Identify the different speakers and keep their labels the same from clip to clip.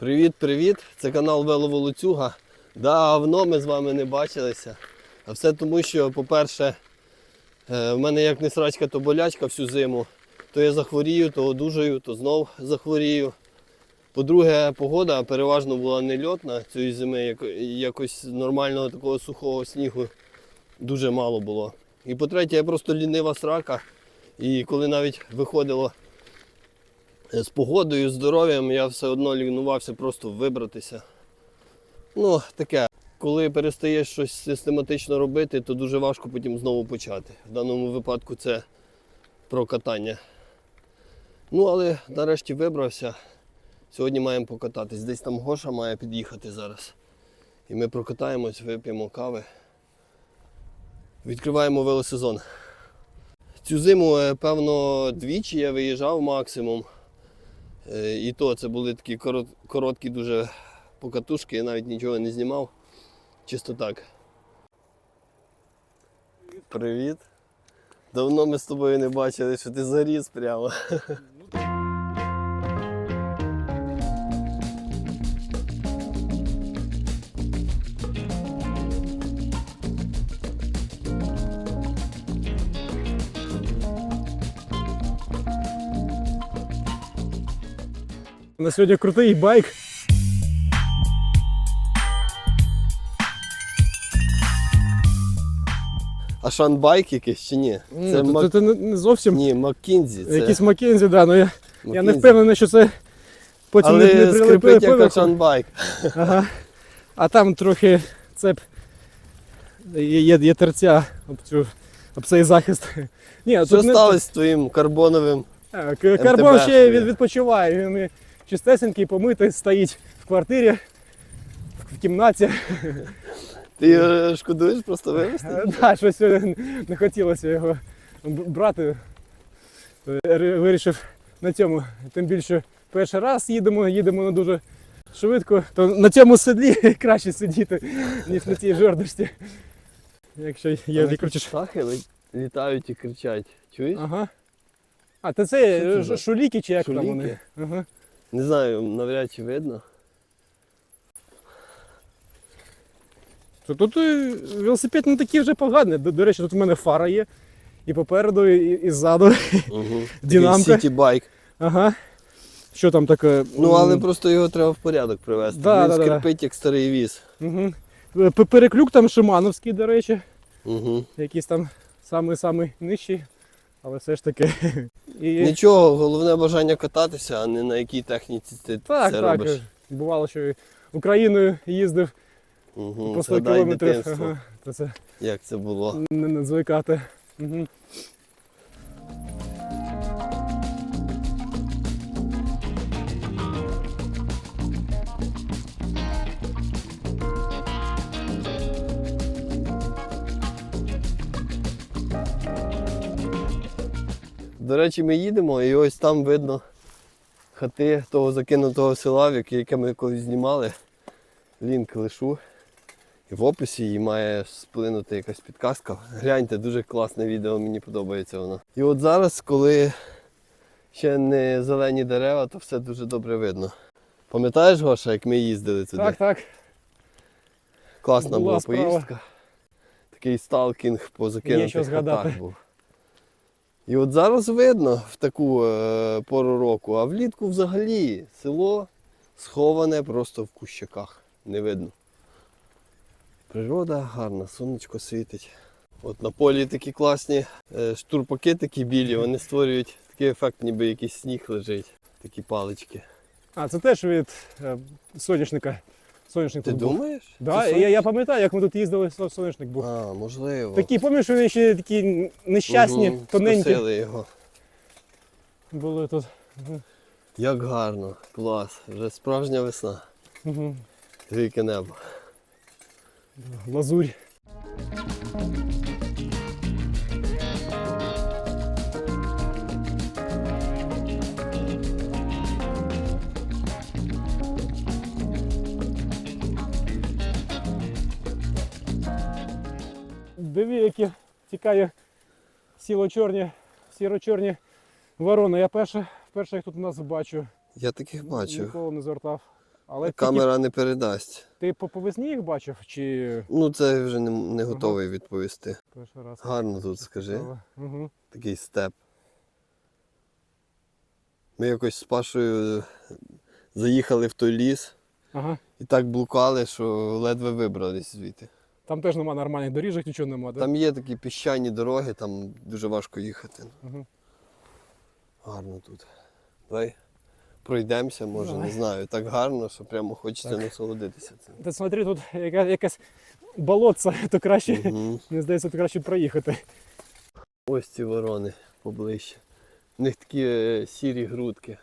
Speaker 1: Привіт-привіт! Це канал Веловолоцюга. Давно ми з вами не бачилися. А все тому, що, по-перше, е, в мене як не срачка, то болячка всю зиму. То я захворію, то одужаю, то знов захворію. По-друге, погода переважно була нельотна цієї зими, як- якось нормального такого сухого снігу дуже мало було. І по-третє, я просто лінива срака. І коли навіть виходило з погодою, здоров'ям, я все одно лінувався просто вибратися. Ну, таке. Коли перестаєш щось систематично робити, то дуже важко потім знову почати. В даному випадку це про катання. Ну, але нарешті вибрався. Сьогодні маємо покататись. Десь там Гоша має під'їхати зараз. І ми прокатаємось, вип'ємо кави. Відкриваємо велосезон. Цю зиму, е, певно, двічі я виїжджав максимум. Е, І то це були такі короткі дуже покатушки, я навіть нічого не знімав. Чисто так. Привіт. Давно ми з тобою не бачили, що ти заріс прямо.
Speaker 2: На сьогодні крутий байк.
Speaker 1: А шанбайк якийсь чи ні?
Speaker 2: Це,
Speaker 1: Це Мак...
Speaker 2: це не- не зовсім
Speaker 1: Ні, Маккінзі. Це...
Speaker 2: якийсь Маккензі, да, ну я, я не впевнений, що це потім
Speaker 1: Але
Speaker 2: не, не прилепили
Speaker 1: скрипить як
Speaker 2: поверху.
Speaker 1: шанбайк.
Speaker 2: Ага. А там трохи цеп є, є, є терця об, цю, об цей захист. Ні,
Speaker 1: Що
Speaker 2: тут не,
Speaker 1: сталося з твоїм карбоновим?
Speaker 2: А, к- карбон ще від, відпочиває. Він і чистесенький, помитий, стоїть в квартирі, в, кімнаті.
Speaker 1: Ти шкодуєш просто вивезти?
Speaker 2: Е, Да, щось не хотілося його брати. Вирішив на цьому. Тим більше перший раз їдемо, їдемо не дуже швидко, то на цьому седлі краще сидіти, ніж на цій жордості. Якщо є
Speaker 1: Але
Speaker 2: відкрутиш.
Speaker 1: Птахи літають і кричать. Чуєш?
Speaker 2: Ага. А, то це, е, шуліки чи як там вони? Ага.
Speaker 1: Не знаю, навряд чи видно.
Speaker 2: То Тут е, велосипед не такий вже поганий. До, до речі, тут у мене фара є. І попереду, і, і ззаду.
Speaker 1: Угу.
Speaker 2: Динамка.
Speaker 1: Сіті байк.
Speaker 2: Ага. Що там таке?
Speaker 1: Ну але просто його треба в порядок привести.
Speaker 2: Да,
Speaker 1: Він
Speaker 2: да, да, да.
Speaker 1: як старий віз.
Speaker 2: Угу. Переклюк там шимановський, до речі,
Speaker 1: Угу.
Speaker 2: якийсь там самий-самий нижчий, але все ж таки. І...
Speaker 1: Нічого, головне бажання кататися, а не на якій техніці ти
Speaker 2: Так,
Speaker 1: це
Speaker 2: так.
Speaker 1: робиш.
Speaker 2: Бувало, що Україною їздив
Speaker 1: Угу.
Speaker 2: по 100 кілометрів. Ага. То це
Speaker 1: як це було.
Speaker 2: не, не звикати. Угу.
Speaker 1: До речі, ми їдемо і ось там видно хати того закинутого села, в яке ми колись знімали. Лінк лишу. І в описі її має сплинути якась підказка. Гляньте, дуже класне відео, мені подобається воно. І от зараз, коли ще не зелені дерева, то все дуже добре видно. Пам'ятаєш, Гоша, як ми їздили туди?
Speaker 2: Так, так.
Speaker 1: Класна
Speaker 2: була
Speaker 1: була поїздка. Такий сталкінг по закинутих хатах був. І от зараз видно в таку е, пору року, а влітку взагалі село сховане просто в кущаках. Не видно. Природа гарна, сонечко світить. От на полі такі класні е, штурпаки такі білі, вони створюють такий ефект, ніби якийсь сніг лежить. Такі палички.
Speaker 2: А, це теж від е, соняшника. Соняшник
Speaker 1: Ти
Speaker 2: тут був.
Speaker 1: думаєш?
Speaker 2: Да,
Speaker 1: Це
Speaker 2: я, я пам'ятаю, як ми тут їздили, со- соняшник був.
Speaker 1: А, можливо.
Speaker 2: Такі, пам'ятаєш, вони ще такі нещасні,
Speaker 1: Мгм,
Speaker 2: тоненькі
Speaker 1: скосили його.
Speaker 2: були тут.
Speaker 1: Як гарно, клас, вже справжня весна.
Speaker 2: Угу.
Speaker 1: Тільки небо.
Speaker 2: Лазурь. Диви, які тікає сіло-чорні, сіро-чорні ворони. Я перше, вперше їх тут у нас бачу.
Speaker 1: Я таких бачив.
Speaker 2: Ніколи не звертав. Але тільки
Speaker 1: Камера не передасть.
Speaker 2: ти по повизні їх бачив чи
Speaker 1: Ну, це вже не, не
Speaker 2: Ага.
Speaker 1: готовий відповісти.
Speaker 2: перший раз?
Speaker 1: Гарно тут скажи.
Speaker 2: Угу.
Speaker 1: Такий степ. Ми якось з Пашою е, заїхали в той ліс
Speaker 2: Ага.
Speaker 1: і так блукали, що ледве вибрались звідти.
Speaker 2: Там теж нема нормальних доріжок, нічого нема?
Speaker 1: Там є такі піщані дороги, там дуже важко їхати.
Speaker 2: Угу.
Speaker 1: Гарно тут. Давай пройдемося, може,
Speaker 2: Давай.
Speaker 1: не знаю. Так гарно, що прямо хочеться
Speaker 2: Так.
Speaker 1: насолодитися цим.
Speaker 2: Та смотри, тут яка, якась болотце, то краще,
Speaker 1: Мгм.
Speaker 2: мені здається, то краще проїхати.
Speaker 1: Ось ці ворони поближче. У них такі е, сірі грудки,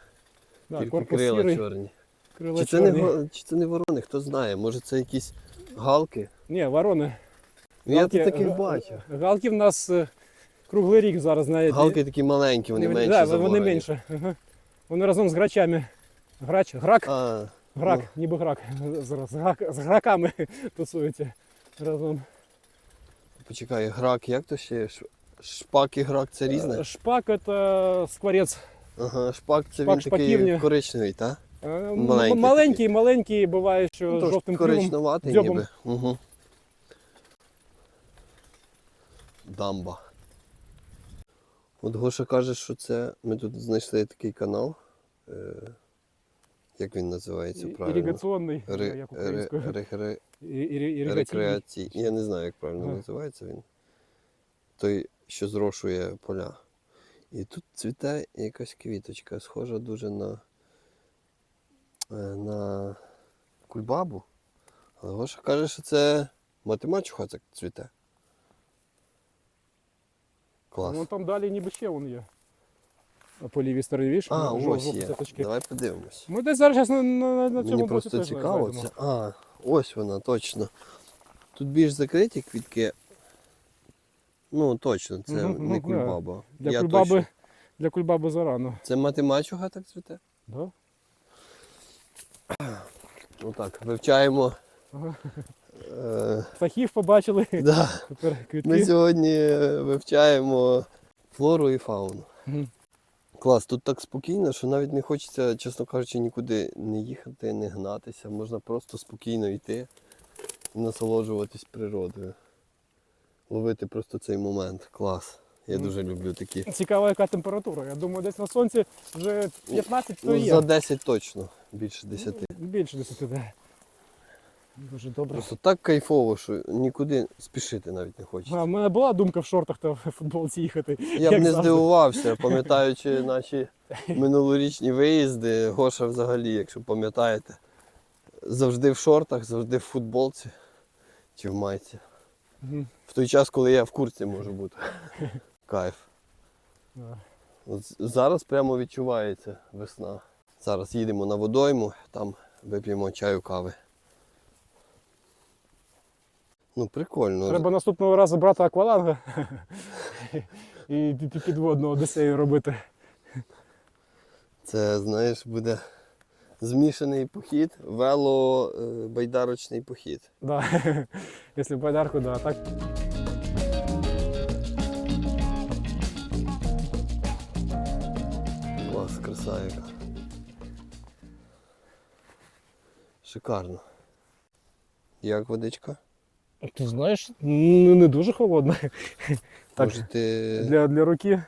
Speaker 2: Да,
Speaker 1: тільки
Speaker 2: корпус
Speaker 1: крила
Speaker 2: сірий,
Speaker 1: чорні.
Speaker 2: крила
Speaker 1: Чи це, не,
Speaker 2: чорні.
Speaker 1: го- чи це не ворони, хто знає, може це якісь галки?
Speaker 2: Ні, ворони.
Speaker 1: Ну, я
Speaker 2: Галки-
Speaker 1: тут таких бачив.
Speaker 2: Галки в нас е, круглий рік зараз навіть.
Speaker 1: Галки такі маленькі, вони менші.
Speaker 2: да,
Speaker 1: за
Speaker 2: вони менше. Ага. Вони разом з грачами. Грач, грак,
Speaker 1: А,
Speaker 2: грак,
Speaker 1: ну.
Speaker 2: ніби грак. Зараз з, грак, з граками тусуються разом.
Speaker 1: почекай, грак, як то ще? Шпак і грак це різне?
Speaker 2: Е, Шпак це скворець.
Speaker 1: Ага, шпак це
Speaker 2: шпак
Speaker 1: він такий
Speaker 2: шпаківня.
Speaker 1: коричневий, так? Маленький
Speaker 2: Маленький, маленький, буває, що
Speaker 1: Ну,
Speaker 2: жовтим
Speaker 1: коричневатий
Speaker 2: дзьобом.
Speaker 1: ніби. Угу. Дамба. От Гоша каже, що це. Ми тут знайшли такий канал. Е... Як він називається правильно?
Speaker 2: Іригаційний,
Speaker 1: Ре- ре- ре- ре-
Speaker 2: І- іри-
Speaker 1: Я не знаю, як правильно
Speaker 2: Ага.
Speaker 1: називається він. Той, що зрошує поля. І тут цвіте якась квіточка, схожа дуже на, на кульбабу. Але Гоша каже, що це матемачуха це цвіте. Клас.
Speaker 2: Ну там далі ніби ще вон є. А По лівій стороні віж,
Speaker 1: а,
Speaker 2: жов-
Speaker 1: ось є. Давай подивимось.
Speaker 2: Ми десь зараз на, на, на цьому
Speaker 1: Мені
Speaker 2: боці
Speaker 1: просто
Speaker 2: теж
Speaker 1: цікаво це. А, ось вона, точно. Тут більш закриті квітки. Ну, точно, це
Speaker 2: Мгм,
Speaker 1: не
Speaker 2: ну,
Speaker 1: кульбаба.
Speaker 2: Для
Speaker 1: Я
Speaker 2: кульбаби,
Speaker 1: точно-
Speaker 2: для кульбаби зарано.
Speaker 1: Це матемачуга так цвіте?
Speaker 2: Да?
Speaker 1: Ну так, вивчаємо.
Speaker 2: Ага.
Speaker 1: Е,
Speaker 2: побачили,
Speaker 1: да.
Speaker 2: тепер квітки.
Speaker 1: Ми сьогодні е, вивчаємо флору і фауну.
Speaker 2: Мгм.
Speaker 1: Клас, тут так спокійно, що навіть не хочеться, чесно кажучи, нікуди не їхати, не гнатися. Можна просто спокійно йти і насолоджуватись природою. Ловити просто цей момент. Клас. Я дуже люблю такі.
Speaker 2: Цікава, яка температура. Я думаю, десь на сонці вже 15 то
Speaker 1: Ну,
Speaker 2: є.
Speaker 1: за 10 точно, більше 10.
Speaker 2: Більше 10, да. Дуже добре.
Speaker 1: Просто так кайфово, що нікуди спішити навіть не хочеться.
Speaker 2: А, в мене була думка в шортах та в футболці їхати.
Speaker 1: Я б не
Speaker 2: завжди.
Speaker 1: здивувався, пам'ятаючи наші минулорічні виїзди, Гоша взагалі, якщо пам'ятаєте, завжди в шортах, завжди в футболці чи в майці.
Speaker 2: Мгм.
Speaker 1: В той час, коли я в курці можу бути. Кайф.
Speaker 2: Да.
Speaker 1: От зараз прямо відчувається весна. Зараз їдемо на водойму, там вип'ємо чаю кави. Ну, прикольно.
Speaker 2: Треба наступного разу брати акваланга і пі- пі- підводну одесею робити.
Speaker 1: Це, знаєш, буде змішаний похід, вело-байдарочний похід.
Speaker 2: Да. Якщо байдарку, да. Так
Speaker 1: краса яка. Шикарно. Як водичка?
Speaker 2: Ти знаєш, не, не дуже холодно. Так,
Speaker 1: Може ти.
Speaker 2: для, для руки.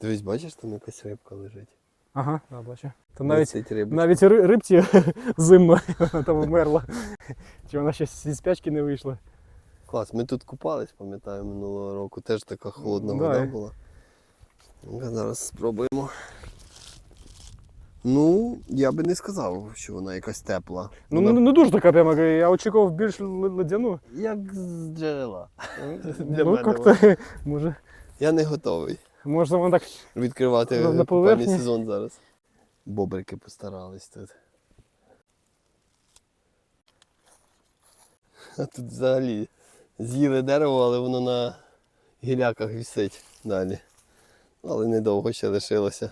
Speaker 1: Дивись, бачиш, там якась рибка лежить.
Speaker 2: Ага, да, бачу. То навіть, навіть рибці зимно вона там вмерла. Чи вона ще зі спячки не вийшла.
Speaker 1: Клас, ми тут купались, пам'ятаю, минулого року. Теж така холодна
Speaker 2: Да,
Speaker 1: вода була. Зараз спробуємо. Ну, я би не сказав, що вона якась тепла.
Speaker 2: Ну,
Speaker 1: Вона
Speaker 2: не, не дуже така прямо, я очікував більш ледяну.
Speaker 1: як з джерела. Для
Speaker 2: ну,
Speaker 1: мене
Speaker 2: як-то, може,
Speaker 1: Я не готовий
Speaker 2: може вона так
Speaker 1: відкривати
Speaker 2: На- на поверхні.
Speaker 1: сезон зараз. Бобрики постарались тут. А тут взагалі з'їли дерево, але воно на гіляках висить далі. Але недовго ще лишилося.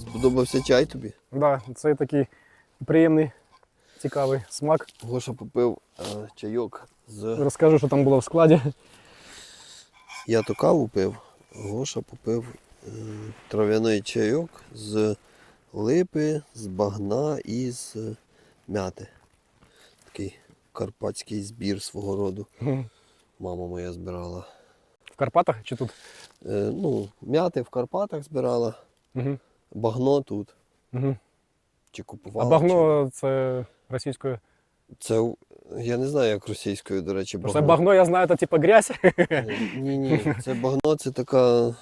Speaker 1: Сподобався чай тобі?
Speaker 2: Да, це такий приємний цікавий смак.
Speaker 1: Гоша попив е, чайок з.
Speaker 2: Розкажу, що там було в складі.
Speaker 1: Я то каву пив, Гоша попив трав'яний чайок з липи, з багна і з е, мяти. Такий карпатський збір свого роду. Мама моя збирала.
Speaker 2: В Карпатах чи тут?
Speaker 1: Е, ну, мяти в Карпатах збирала,
Speaker 2: Угу.
Speaker 1: багно тут.
Speaker 2: Угу.
Speaker 1: Чи
Speaker 2: А
Speaker 1: купувала.
Speaker 2: багно це російською.
Speaker 1: Це я не знаю, як російською, до речі,
Speaker 2: Просто багно, я знаю, це типа грязь.
Speaker 1: Ні, ні, це багно, це така.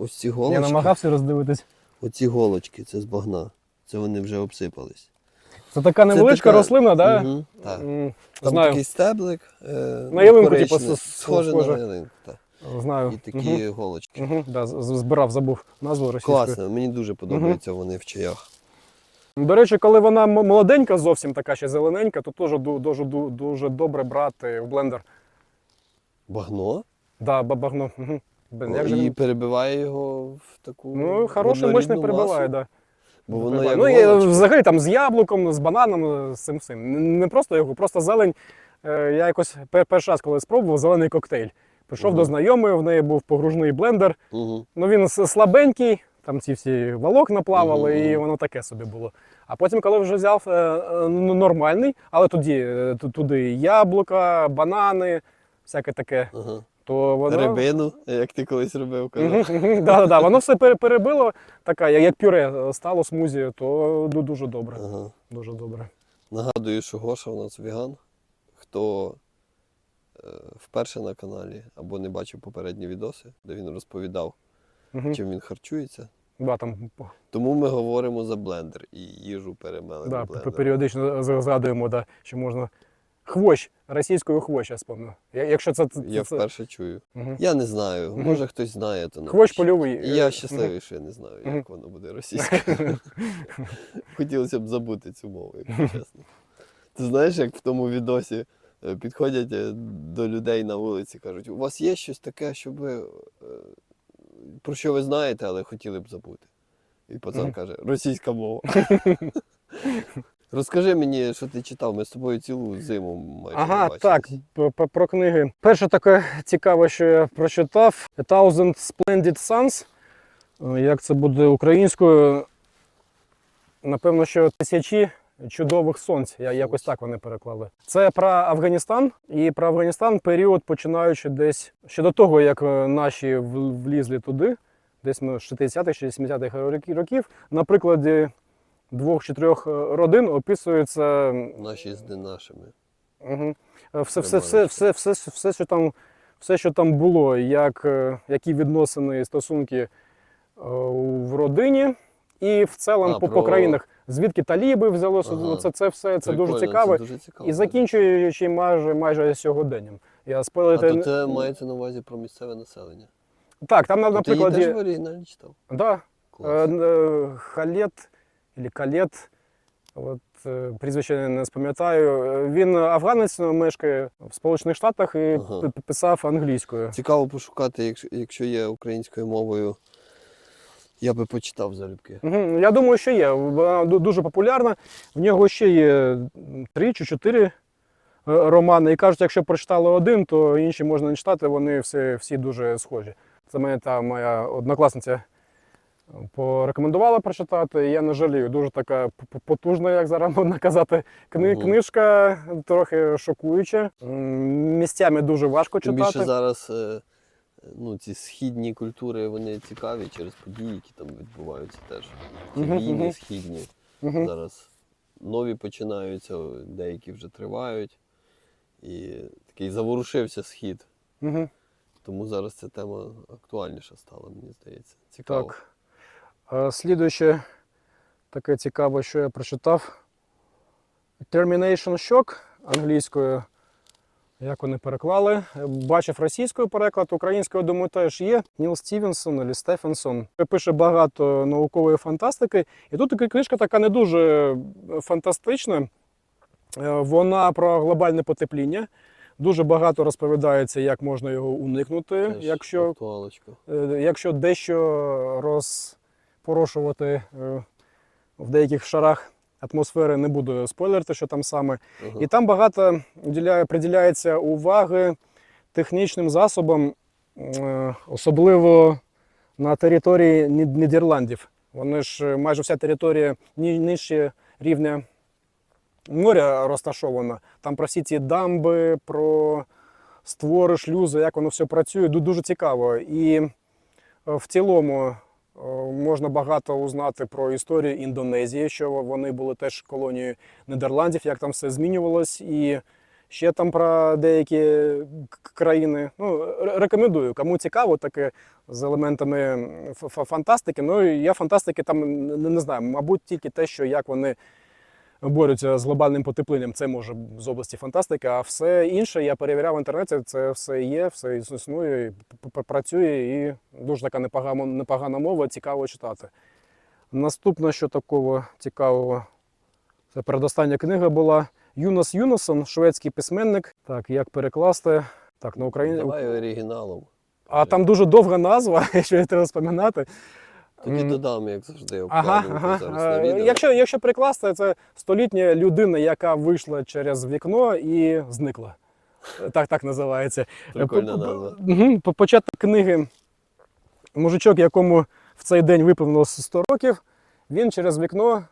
Speaker 1: Ось ці
Speaker 2: Я намагався роздивитись.
Speaker 1: Оці голочки, це з багна. Це вони вже обсипались.
Speaker 2: Це така невеличка
Speaker 1: така-
Speaker 2: рослина, да?
Speaker 1: Мгм, так.
Speaker 2: М,
Speaker 1: Там
Speaker 2: Знаю.
Speaker 1: такий стеблик. Е,
Speaker 2: На ялинку, типу,
Speaker 1: схоже
Speaker 2: схоже.
Speaker 1: на ялинку. Так.
Speaker 2: Знаю.
Speaker 1: І такі голочки.
Speaker 2: Угу. Да, збирав, забув назву російською.
Speaker 1: Класно, мені дуже подобаються вони в чаях.
Speaker 2: До речі, коли вона молоденька, зовсім така ще зелененька, то теж ду- дуже, дуже добре брати в блендер.
Speaker 1: Багно.
Speaker 2: Да, бабагно. Угу. Блин, як же
Speaker 1: і
Speaker 2: він-
Speaker 1: перебиває його в таку.
Speaker 2: Ну, хороший мощний
Speaker 1: однорідну
Speaker 2: перебиває,
Speaker 1: масу.
Speaker 2: да.
Speaker 1: Бо воно як
Speaker 2: ну, і
Speaker 1: голочка.
Speaker 2: взагалі там з яблуком, з бананом, з цим всім. Н- Не просто його, просто зелень. Е, Я якось пер- перший раз, коли спробував, зелений коктейль. Прийшов
Speaker 1: Мгм.
Speaker 2: до знайомої, в неї був погружний блендер.
Speaker 1: Мгм.
Speaker 2: Ну він с- слабенький, там ці всі волокна плавали,
Speaker 1: Мгм.
Speaker 2: і воно таке собі було. А потім, коли вже взяв е, е, ну, нормальний, але тоді е, ту- туди яблука, банани, всяке таке,
Speaker 1: Ага.
Speaker 2: То воно.
Speaker 1: Рибину, як ти колись робив, казав.
Speaker 2: Мгм, мгм, Да, да, да. Воно все перебило, така, як пюре е, стало смузі, то дуже добре.
Speaker 1: Ага.
Speaker 2: Дуже добре.
Speaker 1: Нагадую, що Гоша у нас веган. Хто е, вперше на каналі або не бачив попередні відоси, де він розповідав,
Speaker 2: Мгм.
Speaker 1: чим він харчується.
Speaker 2: Да, там,
Speaker 1: Тому ми говоримо за блендер і їжу перемели
Speaker 2: да, періодично згадуємо, да, що можна. Хвощ, російською хвощ, я спомню. Я- Якщо це, це,
Speaker 1: Я
Speaker 2: це-
Speaker 1: вперше чую.
Speaker 2: Мгм.
Speaker 1: Я не знаю. Може хтось знає, то
Speaker 2: хвощ польовий. Е,
Speaker 1: я
Speaker 2: мгм.
Speaker 1: щасливий, що я не знаю, як воно буде російською. Хотілося б забути цю мову, якщо чесно. Ти знаєш, як в тому відосі е, підходять е, до людей на вулиці, кажуть, у вас є щось таке, що ви, е, про що ви знаєте, але хотіли б забути. І пацан каже, російська мова. Розкажи мені, що ти читав, ми з тобою цілу зиму майже
Speaker 2: Ага,
Speaker 1: бачились.
Speaker 2: так, про книги. Перше таке цікаве, що я прочитав: A Thousand Splendid Suns. Е, Як це буде українською? Напевно, що тисячі чудових сонць. Я якось так вони переклали. Це про Афганістан. І про Афганістан період, починаючи десь ще до того, як е, наші влізли туди, десь ми з 60-х чи 70-х років. На прикладі двох чи трьох е, родин описується
Speaker 1: Наші з не нашими.
Speaker 2: Угу. Все, все, все, все, все, все, що там, все, що там було, як, е, які відносини і стосунки в родині, і в цілому по,
Speaker 1: про-
Speaker 2: по країнах, звідки таліби взялося,
Speaker 1: Ага.
Speaker 2: це, це все це
Speaker 1: Прикольно,
Speaker 2: дуже цікаво.
Speaker 1: Це дуже цікаво.
Speaker 2: І закінчуючи майже, майже сьогоденням. Я
Speaker 1: А
Speaker 2: спойлерити...
Speaker 1: то це мається на увазі про місцеве населення.
Speaker 2: Так, там,
Speaker 1: Ну, ти її
Speaker 2: наприклад,
Speaker 1: теж в оригіналі читав?
Speaker 2: да,
Speaker 1: Клас.
Speaker 2: Халет или Калет, от, е, прізвище не спам'ятаю. Е, Він афганець мешкає в Сполучених Штатах і
Speaker 1: Ага.
Speaker 2: писав англійською.
Speaker 1: Цікаво пошукати, якщо, є українською мовою. Я би почитав залюбки.
Speaker 2: Я думаю, що є. Вона дуже популярна. В нього ще є три чи чотири е, романи. І кажуть, якщо прочитали один, то інші можна не читати, вони всі, всі дуже схожі. Це мене та моя однокласниця порекомендувала прочитати. Я не жалію. Дуже така потужна, як зараз можна казати, кни-
Speaker 1: Мгм.
Speaker 2: книжка, трохи шокуюча. Місцями дуже важко
Speaker 1: Тим
Speaker 2: читати.
Speaker 1: більше зараз е, ну, ці східні культури вони цікаві через події, які там відбуваються теж. Ці війни
Speaker 2: мгм.
Speaker 1: східні.
Speaker 2: Мгм.
Speaker 1: Зараз нові починаються, деякі вже тривають. І такий заворушився схід.
Speaker 2: Мгм.
Speaker 1: Тому зараз ця тема актуальніша стала, мені здається. Цікаво.
Speaker 2: Так. Е, Слідуюче таке цікаве, що я прочитав. Termination Shock англійською. Як вони переклали? Е, Бачив російською переклад, українською, думаю, теж є. Ніл Стівенсон або Стефенсон. Пише багато наукової фантастики. І тут така книжка така не дуже фантастична. Е, Вона про глобальне потепління. Дуже багато розповідається, як можна його уникнути, якщо. Якщо дещо розпорошувати е, в деяких шарах атмосфери, не буду спойлерити, що там саме.
Speaker 1: Ага.
Speaker 2: І там багато приділяється уваги технічним засобам, е, особливо на території Нідерландів. Вони ж е, майже вся територія ні- нижче рівня моря розташована. Там про всі ці дамби, про створи, шлюзи, як воно все працює, дуже цікаво. І в цілому можна багато узнати про історію Індонезії, що вони були теж колонією Нідерландів, як там все змінювалось, і ще там про деякі країни. Ну, рекомендую, кому цікаво таке з елементами фантастики. Ну, я фантастики там не знаю, мабуть, тільки те, що як вони борються з глобальним потепленням, це може з області фантастики, а все інше я перевіряв в інтернеті, це все є, все існує, працює, і дуже така непогана, непогана мова, цікаво читати. Наступне, що такого цікавого, це передостання книга була Юнас Юнасон, шведський письменник. Так, як перекласти? Так, на Україні.
Speaker 1: Давай оригіналом.
Speaker 2: А там дуже довга назва, якщо я треба споминати.
Speaker 1: Тоді додам, як завжди,
Speaker 2: Ага, ага.
Speaker 1: зараз на
Speaker 2: Е,
Speaker 1: відео.
Speaker 2: Якщо, якщо прикласти, це столітня людина, яка вийшла через вікно і зникла. Так, так називається.
Speaker 1: Прикольна
Speaker 2: По- по-
Speaker 1: назва.
Speaker 2: Початок книги мужичок, якому в цей день виповнилось 100 років, він через вікно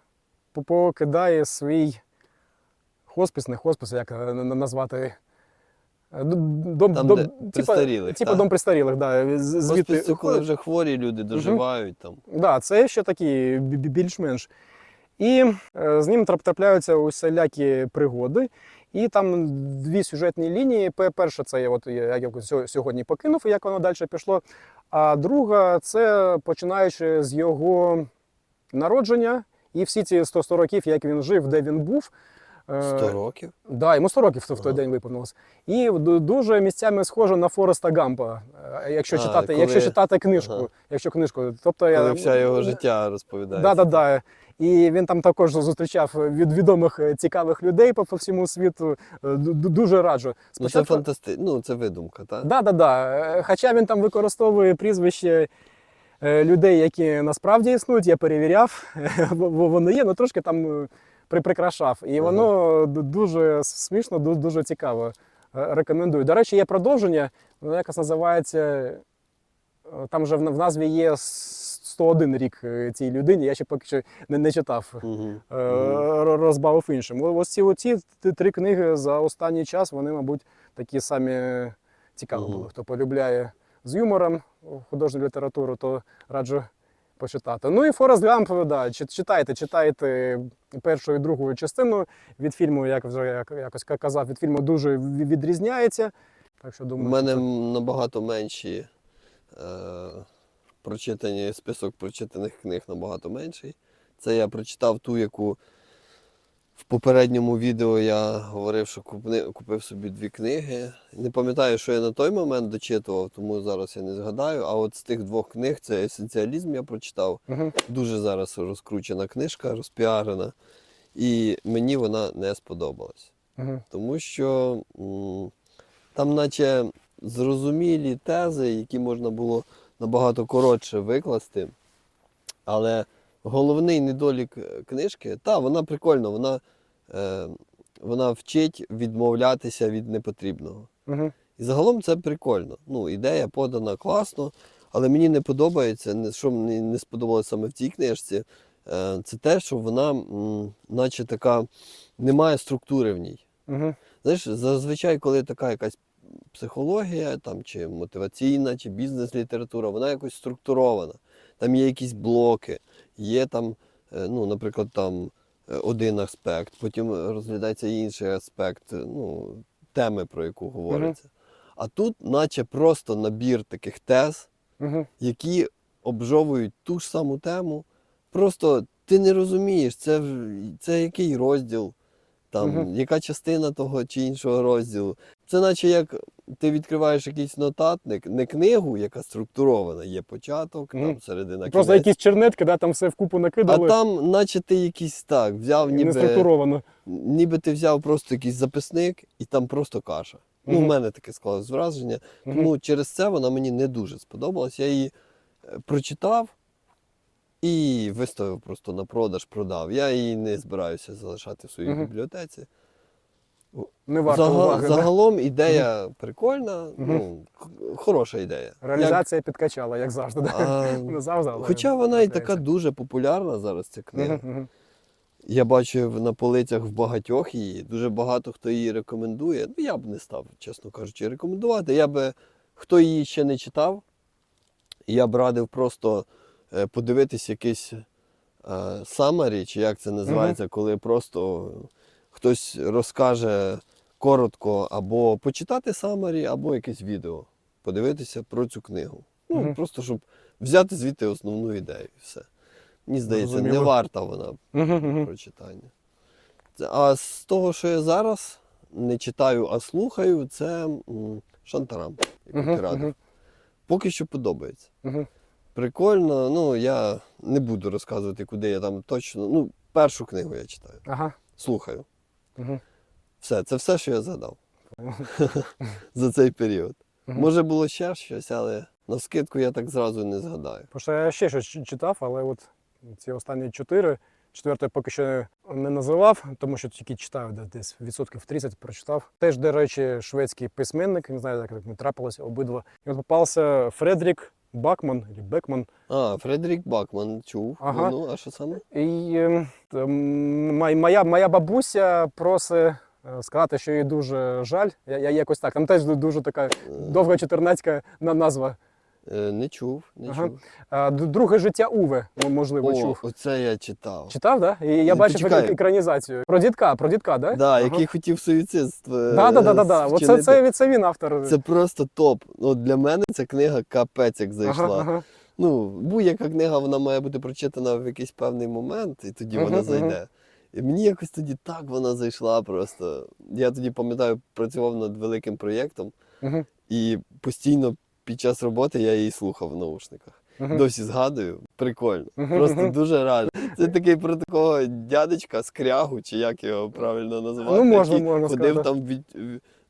Speaker 2: покидає свій хоспіс, не хоспіс, як е, назвати. Е, Дом,
Speaker 1: Там,
Speaker 2: дом,
Speaker 1: де
Speaker 2: типа,
Speaker 1: престарілих,
Speaker 2: типа дом престарілих, да, звідти.
Speaker 1: Хоспіс це коли вже хворі люди доживають там.
Speaker 2: Да, це ще такі бі- бі- більш-менш. І е, з ним трапляються усілякі пригоди. І там дві сюжетні лінії. Пе- Перша це я от я як я сьогодні покинув, і як воно далі пішло. А друга це починаючи з його народження і всі ці 100, 100 років, як він жив, де він був. Е,
Speaker 1: 100 років?
Speaker 2: Да, йому 100 років в той
Speaker 1: Ага.
Speaker 2: день виповнилось. І дуже місцями схоже на Фореста Гампа, е, якщо
Speaker 1: А,
Speaker 2: читати,
Speaker 1: коли-
Speaker 2: якщо читати книжку.
Speaker 1: Ага.
Speaker 2: Якщо книжку. Тобто я
Speaker 1: вся його життя розповідає.
Speaker 2: Да, да, да. І він там також зустрічав від відомих е, цікавих людей по, по всьому світу. Е, ду- ду- Дуже раджу.
Speaker 1: Ну це фантастично. Ну це видумка, так?
Speaker 2: Да, да, да. Е, Хоча він там використовує прізвище е, людей, які насправді існують, я перевіряв, бо- бо вони є, але трошки там прикрашав. І воно дуже смішно, ду- дуже цікаво. Е, Рекомендую. До речі, є продовження, воно якось називається. е, Там же в назві є 101 рік е, цій людині, я ще поки що не, не читав.
Speaker 1: Угу.
Speaker 2: Розбавив іншим. Ось ці оці три книги за останній час, вони, мабуть, такі самі цікаві
Speaker 1: Мгм.
Speaker 2: були. Хто полюбляє з юмором художню літературу, то раджу почитати. Ну і Форест Гамп, да, читайте, читайте першу і другу частину від фільму, як вже якось казав, від фільму дуже відрізняється. Так що
Speaker 1: У мене
Speaker 2: що
Speaker 1: набагато менші е, прочитані список прочитаних книг набагато менший. Це я прочитав ту, яку в попередньому відео я говорив, що купив собі дві книги. Не пам'ятаю, що я на той момент дочитував, тому зараз я не згадаю. А от з тих двох книг це есенціалізм я прочитав.
Speaker 2: Мгм.
Speaker 1: Дуже зараз розкручена книжка, розпіарена. І мені вона не сподобалась.
Speaker 2: Мгм.
Speaker 1: Тому що м, там, наче зрозумілі тези, які можна було набагато коротше викласти. Але головний недолік е, книжки, та, вона прикольна, вона, е, вона вчить відмовлятися від непотрібного.
Speaker 2: Мгм.
Speaker 1: І загалом це прикольно. Ну, ідея подана класно, але мені не подобається, не- що мені не сподобалося саме в цій книжці, е, це те, що вона, м, наче така, немає структури в ній.
Speaker 2: Мгм.
Speaker 1: Знаєш, зазвичай, коли така якась психологія, там, чи мотиваційна, чи бізнес-література, вона якось структурована. Там є якісь блоки, є там, е, ну, наприклад, там е, один аспект, потім розглядається інший аспект, е, ну, теми, про яку говориться. А тут, наче просто набір таких тез,
Speaker 2: Мгм.
Speaker 1: які обжовують ту ж саму тему. Просто ти не розумієш, це, це який розділ, там,
Speaker 2: Мгм.
Speaker 1: яка частина того чи іншого розділу. Це наче як ти відкриваєш якийсь нотатник, не книгу, яка структурована, є початок,
Speaker 2: Мгм.
Speaker 1: там середина
Speaker 2: Просто якісь чернетки, да, там все вкупу
Speaker 1: А
Speaker 2: накидали.
Speaker 1: там, наче ти якийсь так, взяв,
Speaker 2: не
Speaker 1: ніби,
Speaker 2: структуровано.
Speaker 1: ніби ти взяв просто якийсь записник і там просто каша. Ну,
Speaker 2: Мгм.
Speaker 1: в мене таке склалось враження.
Speaker 2: Мгм.
Speaker 1: Тому через це вона мені не дуже сподобалась. Я її е, прочитав, і виставив просто на продаж, продав. Я її не збираюся залишати в своїй
Speaker 2: Мгм.
Speaker 1: бібліотеці.
Speaker 2: Не варто
Speaker 1: Зага-
Speaker 2: уваги.
Speaker 1: загалом ідея прикольна, ну, хороша ідея.
Speaker 2: Реалізація підкачала, як завжди. Да?
Speaker 1: а,
Speaker 2: Не завжди, але
Speaker 1: хоча вона і така
Speaker 2: здається.
Speaker 1: дуже популярна зараз, ця книга.
Speaker 2: Мгм, мгм.
Speaker 1: Я бачив на полицях в багатьох її. Дуже багато хто її рекомендує. Ну, я б не став, чесно кажучи, рекомендувати. Я би, хто її ще не читав, я б радив просто е, подивитись якийсь самарі, чи як це називається, коли просто хтось розкаже коротко, або почитати самарі, або якесь відео. Подивитися про цю книгу. Ну,
Speaker 2: Мгм.
Speaker 1: просто щоб взяти звідти основну ідею. і Все. Мені здається, не варта вона
Speaker 2: мгм.
Speaker 1: прочитання. А з того, що я зараз не читаю, а слухаю, це Шантарам, який ти радив. Поки що подобається.
Speaker 2: Мгм.
Speaker 1: Прикольно, ну я не буду розказувати, куди я там точно. Ну, першу книгу я читаю.
Speaker 2: Ага.
Speaker 1: Слухаю.
Speaker 2: Мгм.
Speaker 1: Все, це все, що я згадав за цей період. Може було ще щось, але на скидку я так зразу не згадаю.
Speaker 2: Що я ще щось читав, але от ці останні чотири. Четверте поки що не називав, тому що тільки читаю де- десь відсотків 30 прочитав. Теж, до речі, шведський письменник, не знаю, як мені трапилося, обидва. І от попався Фредрік Бакман, чи Бекман.
Speaker 1: А, Фредерік Бакман чув.
Speaker 2: Ага.
Speaker 1: Ну, а що саме?
Speaker 2: І ем, моя, моя бабуся просить сказати, що їй дуже жаль. Я, я якось так. Там теж дуже така довга чотирнацька назва.
Speaker 1: Е, Не чув, не
Speaker 2: Ага.
Speaker 1: чув.
Speaker 2: А, Друге життя Уве, можливо,
Speaker 1: О,
Speaker 2: чув.
Speaker 1: оце я читав.
Speaker 2: Читав, так? Да? І я
Speaker 1: Ну,
Speaker 2: бачив екранізацію. Про дідка, про дідка, да?
Speaker 1: Да,
Speaker 2: Ага.
Speaker 1: який хотів суїцидство. е,
Speaker 2: Да, да, да, да, да. Оце це, це він автор.
Speaker 1: Це просто топ. Ну, для мене ця книга капець як зайшла.
Speaker 2: Ага, ага.
Speaker 1: Ну, будь-яка книга вона має бути прочитана в якийсь певний момент, і тоді
Speaker 2: Мгм,
Speaker 1: вона зайде. І мені якось тоді так вона зайшла просто. Я тоді пам'ятаю, працював над великим проєктом,
Speaker 2: Мгм,
Speaker 1: і постійно під час роботи я її слухав в наушниках.
Speaker 2: мгм.
Speaker 1: Досі згадую, прикольно. Просто дуже радий. Це такий про такого дядечка скрягу, чи як його правильно назвати,
Speaker 2: Ну, можна,
Speaker 1: який
Speaker 2: можна
Speaker 1: ходив
Speaker 2: сказати.
Speaker 1: там від.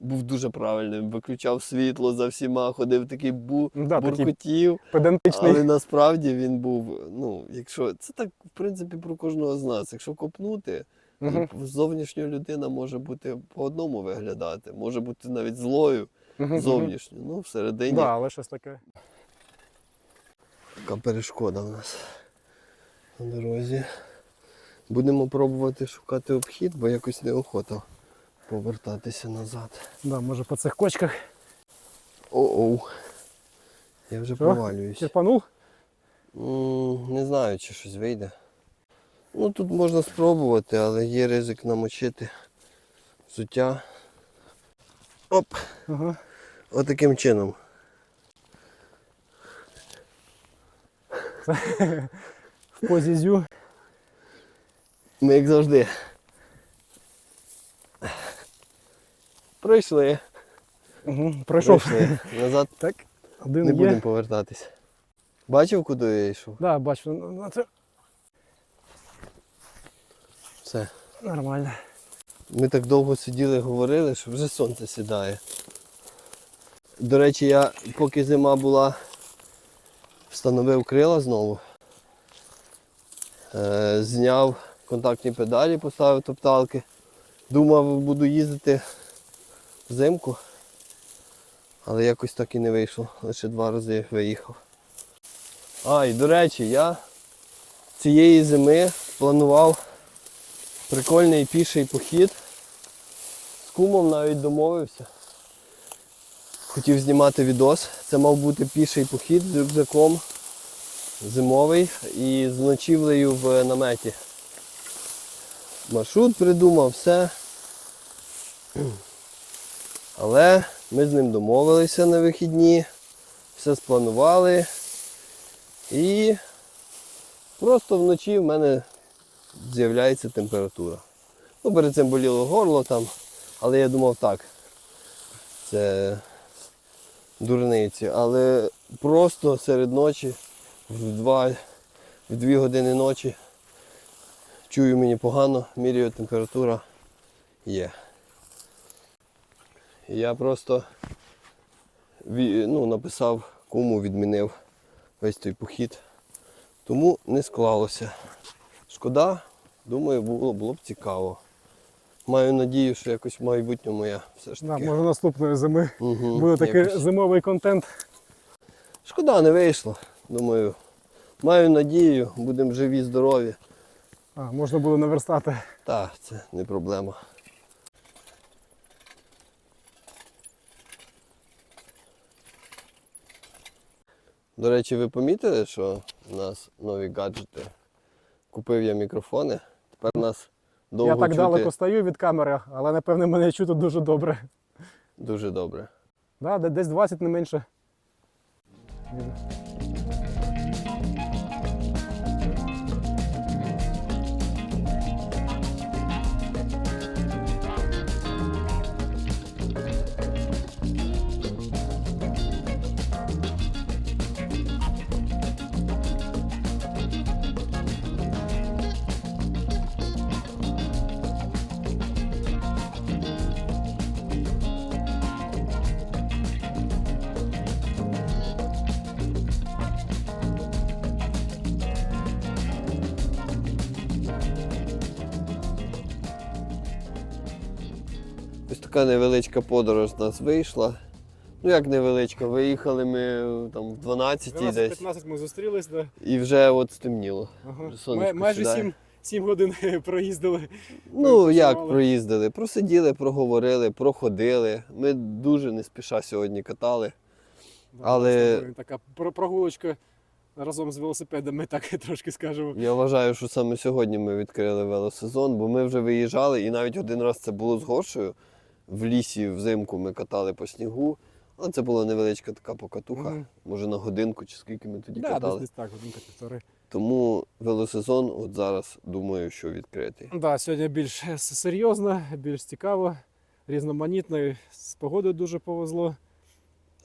Speaker 1: Був дуже правильним, виключав світло за всіма, ходив такий бу,
Speaker 2: Да, такий
Speaker 1: буркотів.
Speaker 2: Педантичний.
Speaker 1: Але насправді він був, ну, якщо це так, в принципі, про кожного з нас. Якщо копнути,
Speaker 2: Мгм,
Speaker 1: і зовнішня людина може бути по одному виглядати, може бути навіть злою
Speaker 2: мгм.
Speaker 1: зовнішньо. Ну, всередині
Speaker 2: Да, але щось таке.
Speaker 1: така перешкода в нас на дорозі. Будемо пробувати шукати обхід, бо якось неохота повертатися назад.
Speaker 2: Да, може по цих кочках.
Speaker 1: О-оу. Я вже
Speaker 2: Що?
Speaker 1: провалююсь.
Speaker 2: Черпанув?
Speaker 1: Не знаю, чи щось вийде. Ну тут можна спробувати, але є ризик намочити взуття. Оп!
Speaker 2: Ага.
Speaker 1: Отаким чином.
Speaker 2: В позі зю.
Speaker 1: Ми як завжди. Пройшли.
Speaker 2: Угу. Пройшов.
Speaker 1: Пройшли. Назад
Speaker 2: Так, один
Speaker 1: не
Speaker 2: є.
Speaker 1: будемо повертатись. Бачив, куди я йшов?
Speaker 2: Да, ну, ну, це
Speaker 1: Все.
Speaker 2: нормально.
Speaker 1: Ми так довго сиділи, говорили, що вже сонце сідає. До речі, я поки зима була, встановив крила знову. Е, зняв контактні педалі, поставив топталки. Думав, буду їздити взимку, але якось так і не вийшло. Лише два рази виїхав. А, і до речі, я цієї зими планував прикольний піший похід. З кумом навіть домовився. Хотів знімати відос. Це мав бути піший похід з рюкзаком зимовий і з ночівлею в наметі. Маршрут придумав, все. Але ми з ним домовилися на вихідні, все спланували. І просто вночі в мене з'являється температура. Ну, перед цим боліло горло там, але я думав так. Це дурниці. Але просто серед ночі, в 2, в 2 години ночі, чую мені погано, міряю температура є. Я просто ну, написав, кому відмінив весь той похід, Тому не склалося. Шкода, думаю, було, було б цікаво. Маю надію, що якось в майбутньому я все ж
Speaker 2: Да, може наступної зими
Speaker 1: Угу,
Speaker 2: буде такий
Speaker 1: якось.
Speaker 2: зимовий контент.
Speaker 1: Шкода, не вийшло. Думаю, маю надію, будемо живі, здорові.
Speaker 2: А, можна було наверстати.
Speaker 1: Так, це не проблема. До речі, ви помітили, що у нас нові гаджети? Купив я мікрофони. Тепер нас довго
Speaker 2: Я так
Speaker 1: чути
Speaker 2: далеко стою від камери, але напевне мене чути дуже добре.
Speaker 1: дуже добре.
Speaker 2: Да, десь 20 не менше.
Speaker 1: Така невеличка подорож в нас вийшла. Ну як невеличка, виїхали ми там в 12 десь
Speaker 2: 12-15 ми зустрілись, да.
Speaker 1: і вже от стемніло.
Speaker 2: Ага.
Speaker 1: Сонечко
Speaker 2: майже
Speaker 1: сідає.
Speaker 2: 7, 7 годин проїздили.
Speaker 1: Ну, як проїздили? Просиділи, проговорили, проходили. Ми дуже не спіша сьогодні катали.
Speaker 2: Да,
Speaker 1: Але-
Speaker 2: Така прогулочка разом з велосипедом, ми так трошки скажемо.
Speaker 1: Я вважаю, що саме сьогодні ми відкрили велосезон, бо ми вже виїжджали, і навіть один раз це було з горшою. В лісі взимку ми катали по снігу. Але це була невеличка така покатуха,
Speaker 2: Мгм.
Speaker 1: може на годинку чи скільки ми тоді
Speaker 2: Да,
Speaker 1: катали.
Speaker 2: десь так, годинка півтори.
Speaker 1: Тому велосезон от зараз думаю, що відкритий.
Speaker 2: Да, сьогодні більш серйозно, більш цікаво, різноманітно. З погодою дуже повезло.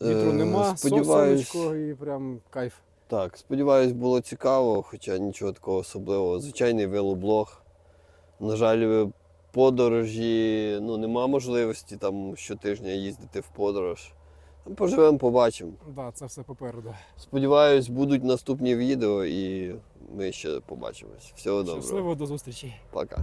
Speaker 2: Вітру
Speaker 1: Е,
Speaker 2: нема,
Speaker 1: сподіваюсь,
Speaker 2: сонечко і прям кайф.
Speaker 1: Так, сподіваюсь, було цікаво, хоча нічого такого особливого. Звичайний велоблог. На жаль, подорожі, ну, нема можливості там щотижня їздити в подорож. Поживемо, побачимо.
Speaker 2: Да, це все попереду.
Speaker 1: Сподіваюсь, будуть наступні відео і ми ще побачимось. Всього доброго.
Speaker 2: Щасливо до зустрічі.
Speaker 1: Пока.